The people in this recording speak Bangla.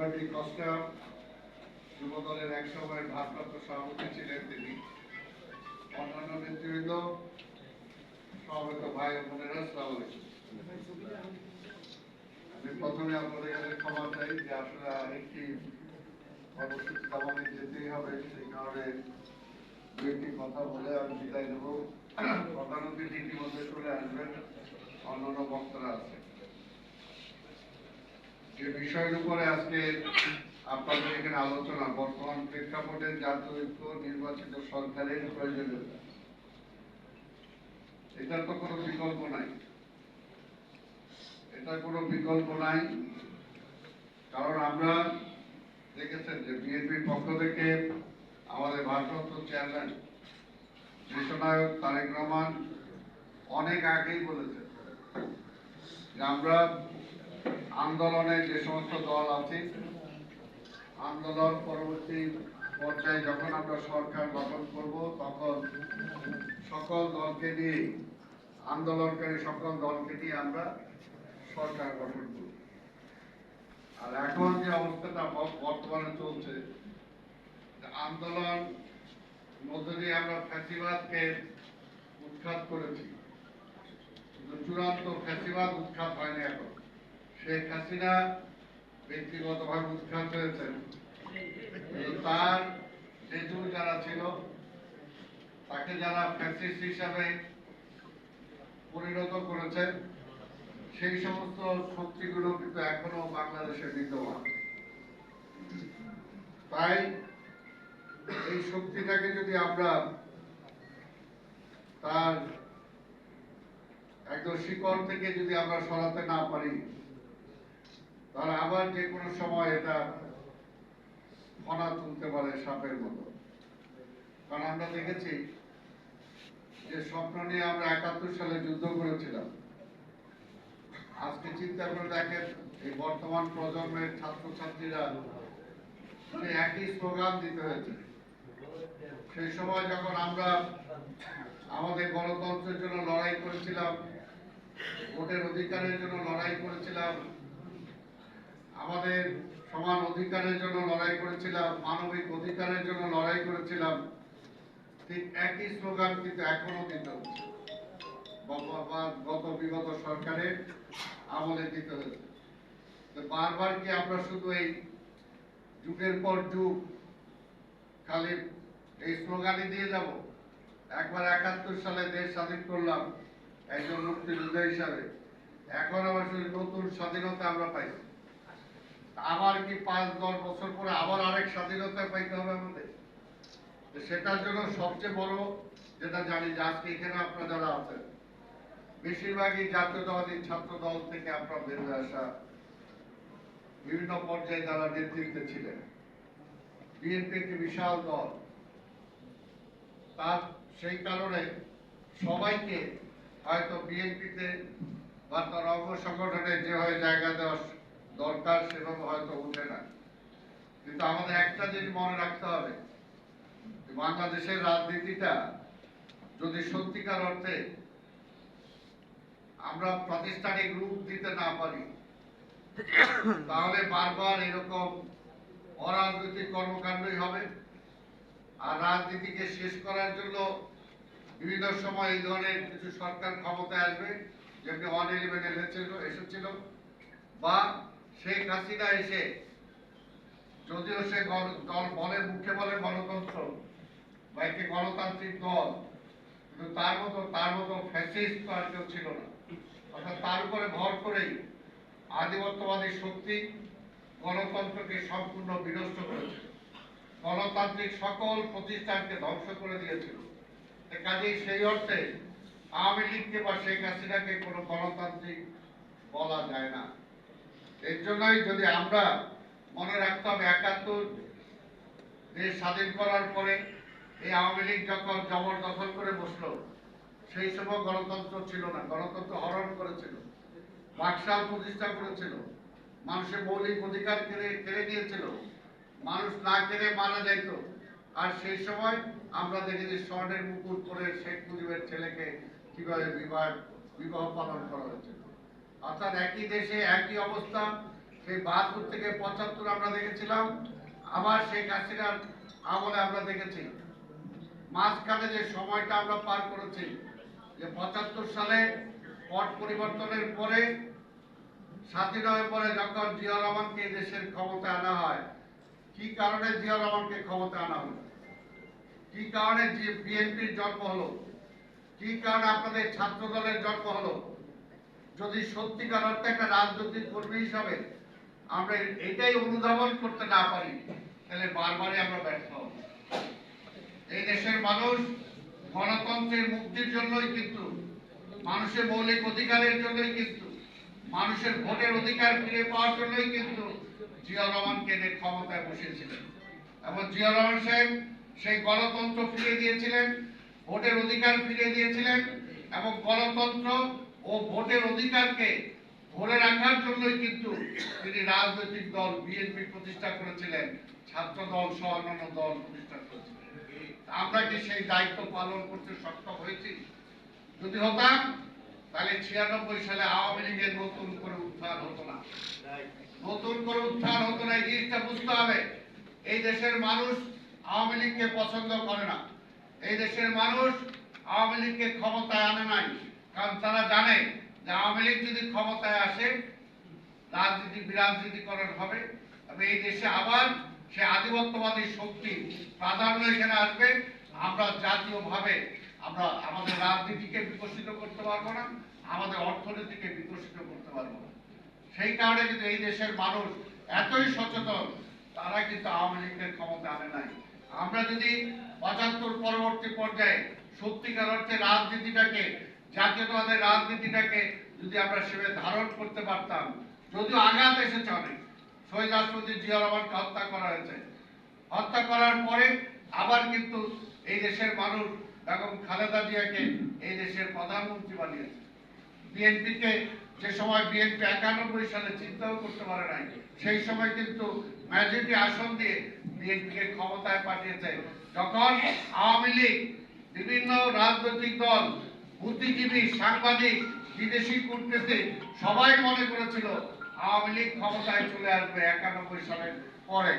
অ্যালবার্টি কস্টা যুব দলের এক সময়ের ভারপ্রাপ্ত সভাপতি ছিলেন তিনি। অন্যান্য নেতৃবৃন্দ সমবেত ভাই বোনেরা আসসালামু আমি প্রথমে আপনাদের কাছে ক্ষমা চাই যে আসলে আরেকটি কর্মসূচি আমাদের যেতেই হবে, সেই কারণে দু একটি কথা বলে আমি বিদায় নেব। প্রধান অতিথি ইতিমধ্যে চলে আসবেন, অন্যান্য বক্তারা আছে যে বিষয়ের উপরে আজকে আপনাদের এখানে আলোচনা, বর্তমান প্রেক্ষাপটে জাতীয় ঐক্য নির্বাচিত সরকারের প্রয়োজনীয়তা। এটার তো কোনো বিকল্প নাই। এটার কোনো বিকল্প নাই। কারণ আমরা দেখেছেন যে বিএনপির পক্ষ থেকে আমাদের ভারপ্রাপ্ত চেয়ারম্যান দেশনায়ক তারেক রহমান অনেক আগেই বলেছেন যে আমরা আন্দোলনে যে সমস্ত দল আছে, আন্দোলন পরবর্তী পর্যায়ে যখন আমরা সরকার গঠন করব, তখন সকল দলকে নিয়ে, আন্দোলনকারী সকল দলকে নিয়ে আমরা সরকার গঠন করব। আর এখন যে অবস্থাটা বর্তমানে চলছে, আন্দোলন মধ্য আমরা ফ্যাসিবাদকে উৎখাত করেছি। চূড়ান্ত ফ্যাসিবাদ উৎখাত হয়নি এখন। শেখ হাসিনা ব্যক্তিগতভাবে উৎখাত হয়েছেন তার জেঠু যারা ছিল, তাকে যারা ফ্যাসিস্ট হিসাবে পরিণত করেছে, সেই সমস্ত শক্তিগুলো কিন্তু এখনও বাংলাদেশে বিদ্যমান। তাই এই শক্তিটাকে যদি আমরা তার একদম শিকড় থেকে যদি আমরা সরাতে না পারি তাহলে আবার যে কোনো সময় এটা ফনা তুলতে পারে সাপের মতো। কারণ আমরা দেখেছি যে স্বপ্ন নিয়ে আমরা একাত্তর সালে যুদ্ধ করেছিলাম। আজকে চিন্তা করে দেখেন, এই বর্তমান প্রজন্মের ছাত্রছাত্রীরা একই স্লোগান দিতে হয়েছে। সেই সময় যখন আমরা আমাদের গণতন্ত্রের জন্য লড়াই করেছিলাম, ভোটের অধিকারের জন্য লড়াই করেছিলাম আমাদের সমান অধিকারের জন্য লড়াই করেছিলাম, মানবিক অধিকারের জন্য লড়াই করেছিলাম। ঠিক একই স্লোগান কিন্তু এখনও দিতে হচ্ছে। গত বিগত সরকারের আমলে দিতে হয়েছে বারবার কি আমরা শুধু এই যুগের পর যুগ খালি এই স্লোগানই দিয়ে যাব? একবার একাত্তর সালে দেশ স্বাধীন করলাম, একজন মুক্তিযোদ্ধা হিসাবে। এখন আবার শুধু নতুন স্বাধীনতা আমরা পাইছি। আবার কি পাঁচ, দশ বছর পরে আবার আরেক স্বাধীনতা পাইতে হবে আমাদের? সেটার জন্য সবচেয়ে বড় যেটা জানি যে আজকে এখানে আপনারা যারা আছেন, বেশিরভাগই জাতীয়তাবাদী ছাত্র দল থেকে আপনারা বের হয়ে আসা বিভিন্ন পর্যায়ে যারা নেতৃত্বে ছিলেন, বিএনপি একটি বিশাল দল, তার সেই কারণে সবাইকে হয়তো বিএনপিতে বা তার অঙ্গ সংগঠনে যেভাবে জায়গা দেওয়া দরকার সেভাবে হয়তো উঠে না। কিন্তু আমাদের একটা জিনিস মনে রাখতে হবে বাংলাদেশের রাজনীতিটা যদি সত্যিকার অর্থে আমরা প্রাতিষ্ঠানিক রূপ দিতে না পারি, তাহলে বারবার এরকম অরাজনৈতিক কর্মকাণ্ডই হবে। আর রাজনীতিকে শেষ করার জন্য বিভিন্ন সময় এই ধরনের কিছু সরকার ক্ষমতায় আসবে, যেমনি ইলেভেন এসেছিল এসেছিল, বা শেখ হাসিনা এসে, যদিও সে দল বলে মুখে বলে গণতন্ত্র বা একটি গণতান্ত্রিক দল, কিন্তু তার মতো তার মতো ফ্যাসিস্ট তো আর কেউ ছিল না। অর্থাৎ তার উপরে ভর করেই আধিপত্যবাদী শক্তি গণতন্ত্রকে সম্পূর্ণ বিনষ্ট করেছিল গণতান্ত্রিক সকল প্রতিষ্ঠানকে ধ্বংস করে দিয়েছিল। কাজেই সেই অর্থে আওয়ামী লীগকে বা শেখ হাসিনাকে কোনো গণতান্ত্রিক বলা যায় না। এর জন্যই যদি আমরা মনে রাখতাম একাত্তর দেশ স্বাধীন করার পরে এই আওয়ামী লীগ যখন জবরদখল করে বসল, সেই সময় গণতন্ত্র ছিল না, গণতন্ত্র হরণ করেছিল, বাকশাল প্রতিষ্ঠা করেছিল, মানুষের মৌলিক অধিকার কেড়ে কেড়ে নিয়েছিল, মানুষ না কেড়ে মারা যাইত। আর সেই সময় আমরা দেখেছি স্বর্ণের মুকুট করে শেখ মুজিবের ছেলেকে কীভাবে বিবাহ বিবাহ পালন করা হয়েছিল অর্থাৎ একই দেশে একই অবস্থা, সেই বাহাত্তর থেকে পঁচাত্তর আমরা দেখেছিলাম, আবার সেই হাসিনার আমলে আমরা দেখেছি। মাঝখানে যে সময়টা আমরা পার করেছি, যে পঁচাত্তর সালে পট পরিবর্তনের পরে, সাতই নভেম্বরে যখন জিয়া রহমানকে দেশের ক্ষমতা আনা হয়, কি কারণে জিয়া রহমানকে ক্ষমতা আনা হলো? কি কারণে বিএনপির জন্ম হলো? কি কারণে আপনাদের ছাত্র দলের জন্ম হলো? যদি সত্যিকার অর্থে একটা রাজনৈতিক কর্মী হিসাবে আমরা এটাই অনুধাবন করতে না পারি, তাহলে বারবারই আমরা ব্যর্থ হব। এই দেশের মানুষ গণতন্ত্রের মুক্তির জন্যই কিন্তু, মানুষের মৌলিক অধিকারের জন্যই কিন্তু, মানুষের ভোটের অধিকার ফিরে পাওয়ার জন্যই কিন্তু জিয়া রহমানকে ক্ষমতায় বসিয়েছিলেন। এবং জিয়া রহমান সাহেব সেই গণতন্ত্র ফিরে দিয়েছিলেন, ভোটের অধিকার ফিরে দিয়েছিলেন এবং গণতন্ত্র ও ভোটের অধিকারকে ধরে রাখার জন্যই কিন্তু তিনি রাজনৈতিক দল বিএনপি প্রতিষ্ঠা করেছিলেন, ছাত্র দল সহ অন্যান্য দল প্রতিষ্ঠা করেছিলেন। আমরা কি সেই দায়িত্ব পালন করতে সক্ষম হয়েছি? যদি হতাম, তাহলে ছিয়ানব্বই সালে আওয়ামী লীগের নতুন করে উত্থান হতো না। নতুন করে উত্থান হতো না, এই জিনিসটা বুঝতে হবে। এই দেশের মানুষ আওয়ামী লীগকে পছন্দ করে না। এই দেশের মানুষ আওয়ামী লীগকে ক্ষমতায় আনে নাই। কারণ তারা জানে যে আওয়ামী লীগ যদি ক্ষমতায় আসে, রাজনীতি বিরাজনীতিকরণ হবে। তবে এই দেশে আবার সে আধিপত্যবাদী শক্তি প্রাধান্য এখানে আসবে। আমরা জাতীয়ভাবে আমরা আমাদের রাজনীতিকে বিকশিত করতে পারব না, আমাদের অর্থনীতিকে বিকশিত করতে পারব না। সেই কারণে কিন্তু এই দেশের মানুষ এতই সচেতন, তারা কিন্তু আওয়ামী লীগের ক্ষমতা আনে নাই। আমরা যদি পঁচাত্তর পরবর্তী পর্যায়ে সত্যিকার অর্থে রাজনীতিটাকে জাতীয়তাবাদের রাজনীতিটাকে যদি আমরা সেভাবে ধারণ করতে পারতাম, যদিও আঘাত এসেছে অনেক, শহীদ রাষ্ট্রপতি জিয়া রহমানকে হত্যা করা হয়েছে। হত্যা করার পরে আবার কিন্তু এই দেশের মানুষ বেগম খালেদা জিয়াকে এই দেশের প্রধানমন্ত্রী বানিয়েছে। বিএনপিকে যে সময় বিএনপি একানব্বই সালে চিন্তাও করতে পারে নাই, সেই সময় কিন্তু মেজরিটি আসন দিয়ে বিএনপিকে ক্ষমতায় পাঠিয়েছে। যখন আওয়ামী লীগ বিভিন্ন রাজনৈতিক দল বুদ্ধিজীবী সাংবাদিক বিদেশি কূটনীতি সবাই মনে করেছিল, আওয়ামী লীগ ক্ষমতায় চলে আসবে একানব্বই সালের পরে।